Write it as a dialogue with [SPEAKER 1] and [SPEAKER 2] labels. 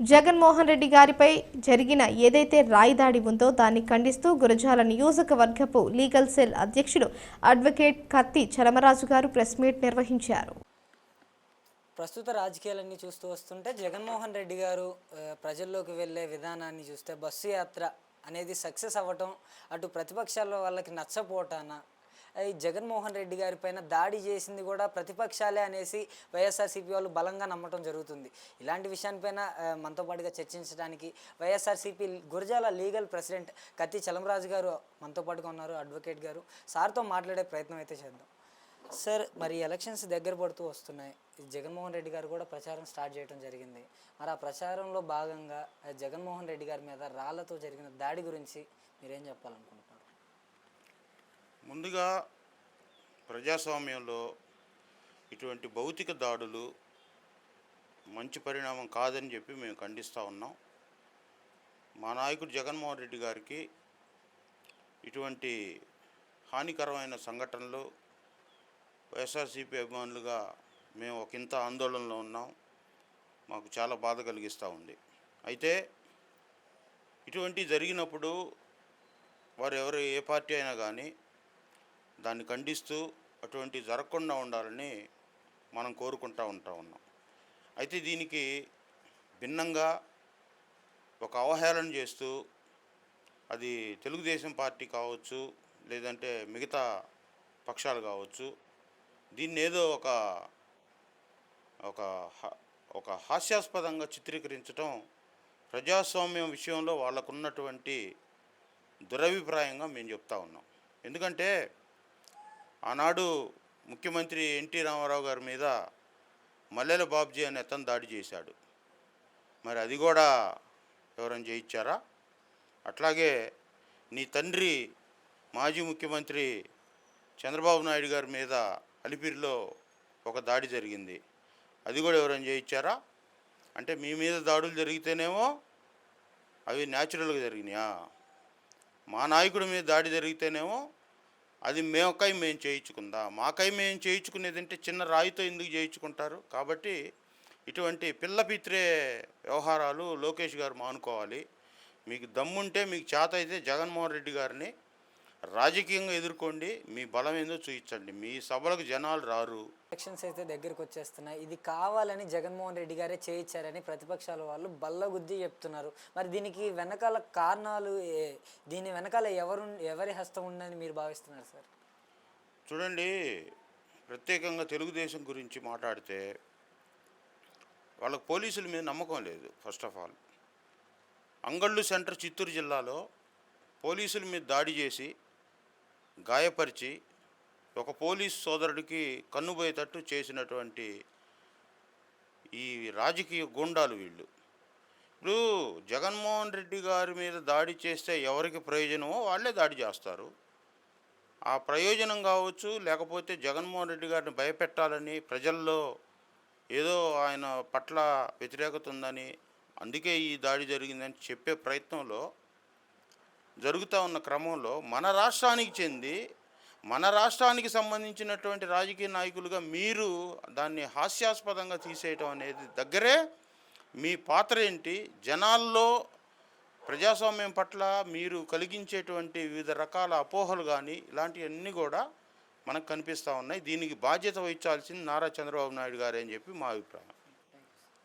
[SPEAKER 1] జగన్మోహన్ రెడ్డి గారిపై జరిగిన ఏదైతే రాయిదాడి ఉందో దాన్ని ఖండిస్తూ గురజాల నియోజకవర్గపు లీగల్ సెల్ అధ్యక్షుడు అడ్వకేట్ కత్తి చలమరాజు గారు ప్రెస్ మీట్ నిర్వహించారు.
[SPEAKER 2] ప్రస్తుత రాజకీయాలన్నీ చూస్తూ వస్తుంటే జగన్మోహన్ రెడ్డి గారు ప్రజల్లోకి వెళ్ళే విధానాన్ని చూస్తే బస్సు యాత్ర అనేది సక్సెస్ అవ్వటం అటు ప్రతిపక్షాల వాళ్ళకి నచ్చపోవటాన ఈ జగన్మోహన్ రెడ్డి గారి పైన దాడి చేసింది కూడా ప్రతిపక్షాలే అనేసి వైఎస్ఆర్సీపీ వాళ్ళు బలంగా నమ్మటం జరుగుతుంది. ఇలాంటి విషయానిపైన మనతో పాటుగా చర్చించడానికి వైఎస్ఆర్సీపీ గురజాల లీగల్ ప్రెసిడెంట్ కత్తి చలమరాజు గారు మనతో పాటుగా ఉన్నారు అడ్వకేట్ గారు. సార్తో మాట్లాడే ప్రయత్నం అయితే చేద్దాం. సార్ మరి ఎలక్షన్స్ దగ్గర పడుతూ వస్తున్నాయి. జగన్మోహన్ రెడ్డి గారు కూడా ప్రచారం స్టార్ట్ చేయడం జరిగింది. మరి ఆ ప్రచారంలో భాగంగా జగన్మోహన్ రెడ్డి గారి మీద రాళ్ళతో జరిగిన దాడి గురించి మీరేం చెప్పాలనుకుంటున్నారు?
[SPEAKER 3] ముందుగా ప్రజాస్వామ్యంలో ఇటువంటి భౌతిక దాడులు మంచి పరిణామం కాదని చెప్పి మేము ఖండిస్తూ ఉన్నాం. మా నాయకుడు జగన్మోహన్ రెడ్డి గారికి ఇటువంటి హానికరమైన సంఘటనలు వైఎస్ఆర్సీపీ అభిమానులుగా మేము ఒక ఇంత ఆందోళనలో ఉన్నాం. మాకు చాలా బాధ కలిగిస్తూ ఉంది. అయితే ఇటువంటి జరిగినప్పుడు వారు ఎవరు ఏ పార్టీ అయినా కానీ దాన్ని ఖండిస్తూ అటువంటి జరగకుండా ఉండాలని మనం కోరుకుంటూ ఉంటా ఉన్నాం. అయితే దీనికి భిన్నంగా ఒక అవహేళన చేస్తూ అది తెలుగుదేశం పార్టీ కావచ్చు లేదంటే మిగతా పక్షాలు కావచ్చు దీన్ని ఏదో ఒక ఒక హ- ఒక హాస్యాస్పదంగా చిత్రీకరించడం ప్రజాస్వామ్యం విషయంలో వాళ్ళకున్నటువంటి దురభిప్రాయంగా మేము చెప్తా ఉన్నాం. ఎందుకంటే ఆనాడు ముఖ్యమంత్రి ఎన్టీ రామారావు గారి మీద మల్లెల బాబ్జీ అనే అతను దాడి చేశాడు. మరి అది కూడా ఎవరైనా చేయించారా అట్లాగే నీ తండ్రి మాజీ ముఖ్యమంత్రి చంద్రబాబు నాయుడు గారి మీద అలిపిరిలో ఒక దాడి జరిగింది. అది కూడా ఎవరైనా చేయించారా అంటే మీ మీద దాడులు జరిగితేనేమో అవి న్యాచురల్గా జరిగినాయా? మా నాయకుడి మీద దాడి జరిగితేనేమో అది మేమకై మేము చేయించుకుందా? మాకై మేము చేయించుకునేది అంటే చిన్న రాయితో ఎందుకు చేయించుకుంటారు? కాబట్టి ఇటువంటి పిల్లపిత్రే వ్యవహారాలు లోకేష్ గారు మానుకోవాలి. మీకు దమ్ముంటే మీకు చేత అయితే జగన్మోహన్ రెడ్డి గారిని రాజకీయంగా ఎదుర్కోండి మీ బలం ఏందో చూపించండి మీ సభలకు జనాలు రారు.
[SPEAKER 2] ఎలక్షన్స్ అయితే దగ్గరికి వచ్చేస్తున్నాయి. ఇది కావాలని జగన్మోహన్ రెడ్డి గారే చేయించారని ప్రతిపక్షాల వాళ్ళు బల్లగుద్ది చెప్తున్నారు. మరి దీనికి వెనకాల కారణాలు ఏ- దీని వెనకాల ఎవరు ఎవరి హస్తం ఉందని మీరు భావిస్తున్నారు సార్?
[SPEAKER 3] చూడండి ప్రత్యేకంగా తెలుగుదేశం గురించి మాట్లాడితే వాళ్ళకు పోలీసుల మీద నమ్మకం లేదు first of all Angallu centre Chittoor జిల్లాలో పోలీసుల మీద దాడి చేసి గాయపరిచి ఒక పోలీస్ సోదరుడికి కన్నుపోయేటట్టు చేసినటువంటి ఈ రాజకీయ గుండాలు వీళ్ళు. ఇప్పుడు జగన్మోహన్ రెడ్డి గారి మీద దాడి చేస్తే ఎవరికి ప్రయోజనమో వాళ్ళే దాడి చేస్తారు. ఆ ప్రయోజనం కావచ్చు లేకపోతే జగన్మోహన్ రెడ్డి గారిని భయపెట్టాలని ప్రజల్లో ఏదో ఆయన పట్ల వ్యతిరేకత ఉందని అందుకే ఈ దాడి జరిగిందని చెప్పే ప్రయత్నంలో జరుగుతూ ఉన్న క్రమంలో మన రాష్ట్రానికి చెంది మన రాష్ట్రానికి సంబంధించినటువంటి రాజకీయ నాయకులుగా మీరు దాన్ని హాస్యాస్పదంగా తీసేయటం అనేది దగ్గరే. మీ పాత్ర ఏంటి? జనాల్లో ప్రజాస్వామ్యం పట్ల మీరు కలిగించేటువంటి వివిధ రకాల అపోహలు కానీ ఇలాంటివన్నీ కూడా మనకు కనిపిస్తూ ఉన్నాయి. దీనికి బాధ్యత వహించాల్సింది నారా చంద్రబాబు నాయుడు గారే అని చెప్పి మా అభిప్రాయం.